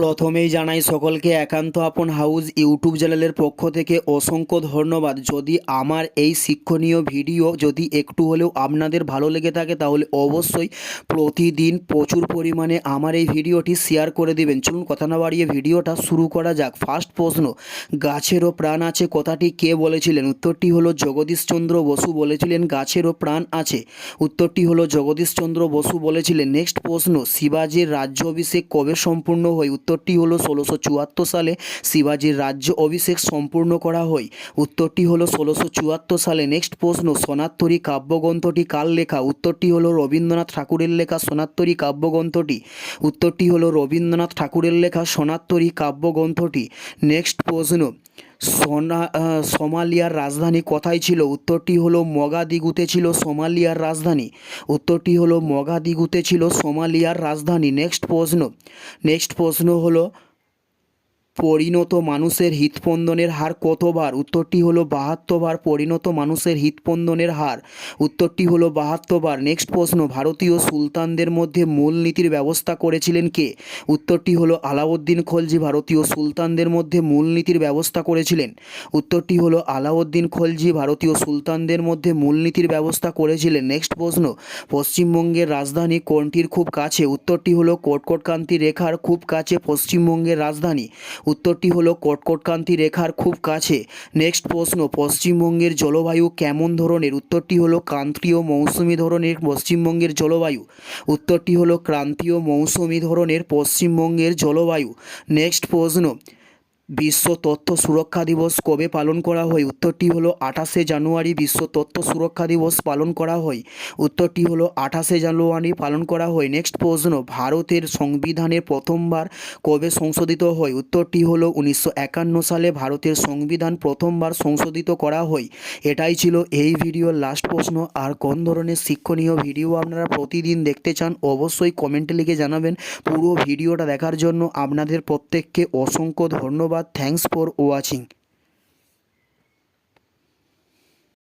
প্রথমেই জানাই সকলকে একান্ত আপন হাউস ইউটিউব চ্যানেলের পক্ষ থেকে অসংখ্য ধন্যবাদ। যদি আমার এই শিক্ষণীয় ভিডিও যদি একটু হলেও আপনাদের ভালো লেগে থাকে, তাহলে অবশ্যই প্রতিদিন প্রচুর পরিমাণে আমার এই ভিডিওটি শেয়ার করে দেবেন। চলুন কথা না বাড়িয়ে ভিডিওটা শুরু করা যাক। ফার্স্ট প্রশ্ন, গাছেরও প্রাণ আছে কথাটি কে বলেছিলেন? উত্তরটি হলো জগদীশচন্দ্র বসু বলেছিলেন, গাছেরও প্রাণ আছে। উত্তরটি হলো জগদীশচন্দ্র বসু বলেছিলেন। নেক্সট প্রশ্ন, শিবাজির রাজ্য অভিষেক কবে সম্পূর্ণ হয়? উত্তরটি হলো ষোলোশো চুয়াত্তর সালে শিবাজির রাজ্য অভিষেক সম্পূর্ণ করা হয়। উত্তরটি হলো ষোলোশো চুয়াত্তর সালে নেক্সট প্রশ্ন, সোনাত্তরী কাব্যগ্রন্থটি কার লেখা? উত্তরটি হলো রবীন্দ্রনাথ ঠাকুরের লেখা সোনাত্তরী কাব্যগ্রন্থটি। উত্তরটি হলো রবীন্দ্রনাথ ঠাকুরের লেখা সোনাত্তরী কাব্যগ্রন্থটি। নেক্সট প্রশ্ন সোনা সোমালিয়ার রাজধানী কোথায় ছিল? উত্তরটি হলো মগাদিগুতে ছিল সোমালিয়ার রাজধানী। উত্তরটি হলো মগাদিগুতে ছিল সোমালিয়ার রাজধানী। নেক্সট প্রশ্ন। নেক্সট প্রশ্ন হলো পরিণত মানুষের হৃৎস্পন্দনের হার কতবার? উত্তরটি হলো বাহাত্তর বার পরিণত মানুষের হৃৎস্পন্দনের হার। উত্তরটি হলো বাহাত্তর বার নেক্সট প্রশ্ন, ভারতীয় সুলতানদের মধ্যে মূলনীতির ব্যবস্থা করেছিলেন কে? উত্তরটি হলো আলাউদ্দিন খলজি, ভারতীয় সুলতানদের মধ্যে মূলনীতির ব্যবস্থা করেছিলেন। উত্তরটি হলো আলাউদ্দিন খলজি, ভারতীয় সুলতানদের মধ্যে মূলনীতির ব্যবস্থা করেছিলেন। নেক্সট প্রশ্ন, পশ্চিমবঙ্গের রাজধানী কোনটির খুব কাছে? উত্তরটি হলো কটকটকান্তি রেখার খুব কাছে পশ্চিমবঙ্গের রাজধানী। উত্তরটি হলো কটকটকান্তি রেখার খুব কাছে। নেক্সট প্রশ্ন, পশ্চিমবঙ্গের জলবায়ু কেমন ধরনের? উত্তরটি হলো ক্রান্তীয় মৌসুমি ধরনের পশ্চিমবঙ্গের জলবায়ু। উত্তরটি হলো ক্রান্তীয় মৌসুমি ধরনের পশ্চিমবঙ্গের জলবায়ু। নেক্সট প্রশ্ন বিশ্ব তথ্য সুরক্ষা দিবস কবে পালন করা হয়? উত্তরটি হলো আঠাশে জানুয়ারি বিশ্ব তথ্য সুরক্ষা দিবস পালন করা হয়। উত্তরটি হলো আঠাশে জানুয়ারি পালন করা হয়। নেক্সট প্রশ্ন, ভারতের সংবিধানের প্রথমবার কবে সংশোধিত হয়? উত্তরটি হলো উনিশশো একান্ন সালে ভারতের সংবিধান প্রথমবার সংশোধিত করা হয়। এটাই ছিল এই ভিডিওর লাস্ট প্রশ্ন। আর কোন ধরনের শিক্ষণীয় ভিডিও আপনারা প্রতিদিন দেখতে চান, অবশ্যই কমেন্টে লিখে জানাবেন। পুরো ভিডিওটা দেখার জন্য আপনাদের প্রত্যেককে অসংখ্য ধন্যবাদ। Thanks for watching